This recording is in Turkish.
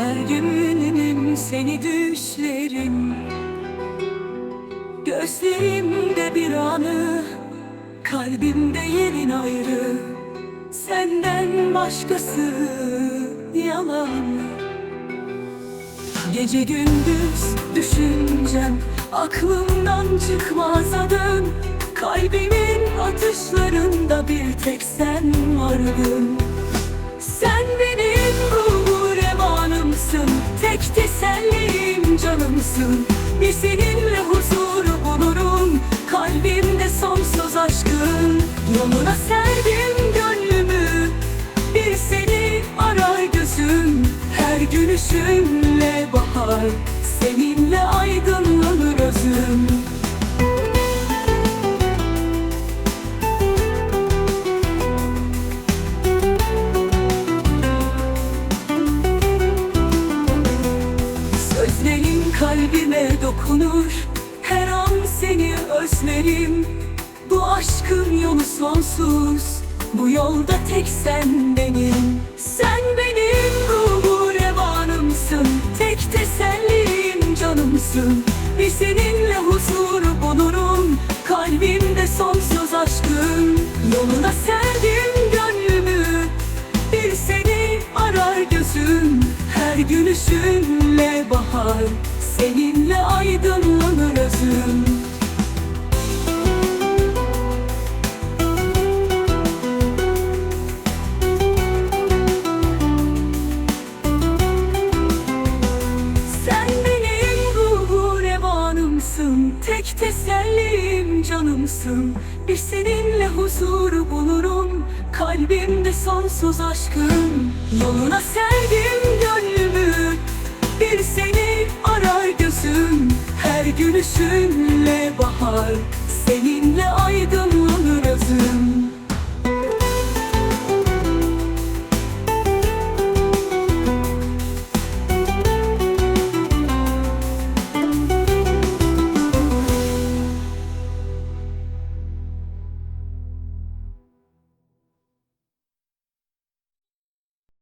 Her günüm seni düşlerim. Gözlerimde bir anı Kalbimde yerin ayrı. Senden başkası yalan. Gece gündüz düşüncem Aklımdan çıkmaz adın. Kalbimin atışlarında bir tek sen vardın canımsın Bir seninle huzuru bulurum. Kalbimde sonsuz aşkın Yoluna serdim gönlümü. Bir seni arar gözüm. Her gülüşünle seni özlerim Bu aşkın yolu sonsuz. Bu yolda tek sen benim. Sen benim ruhu revanımsın. Tek tesellim canımsın. Bir seninle huzuru bulurum. Kalbimde sonsuz aşkın Yoluna serdim gönlümü. Bir seni arar gözüm. Her gülüşünle bahar. Seninle aydınlanır özüm tesellim canımsın. Bir seninle huzuru bulurum. Kalbimde sonsuz aşkın. Yoluna serdim gönlümü. Bir seni arar gözüm. Her gülüşünle bahar. Seninle aydınlanır özüm